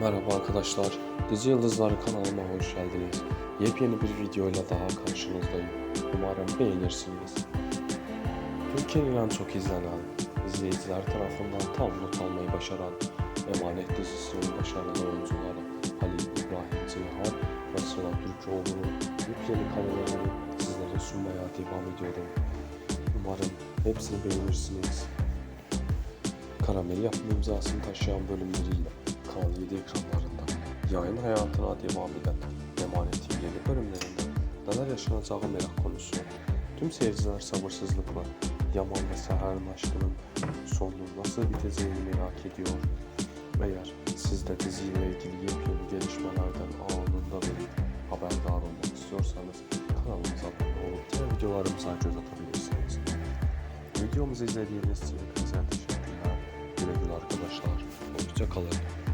Merhaba arkadaşlar, Dizi Yıldızları kanalıma hoş geldiniz. Yepyeni bir videoyla daha karşınızdayım. Umarım beğenirsiniz. Türkiye'nin en çok izlenen, izleyiciler tarafından tam not almayı başaran Emanet dizisinin başarılı oyuncuları Halil İbrahim Ceyhan ve Sıla Türkoğlu'nun yepyeni karelerini sizlere sunmaya devam ediyorum. Umarım hepsini beğenirsiniz. Karamel yapım imzasını taşıyan bölümleriyle Kanal 7 ekranlarında yayın hayatına devam eden Emanet'in yeni bölümlerinde neler yaşanacağı merak konusu. Tüm seyirciler sabırsızlıkla Yaman ve Seher'in aşkının sonunun nasıl biteceğini merak ediyor. Eğer siz de diziyle ilgili yepyeni gelişmelerden anında ve haberdar olmak istiyorsanız kanalımıza abone olup diğer videolarımıza göz atabilirsiniz. Videomuzu izlediğiniz için teşekkürler. Güle güle arkadaşlar. Hoşça kalın.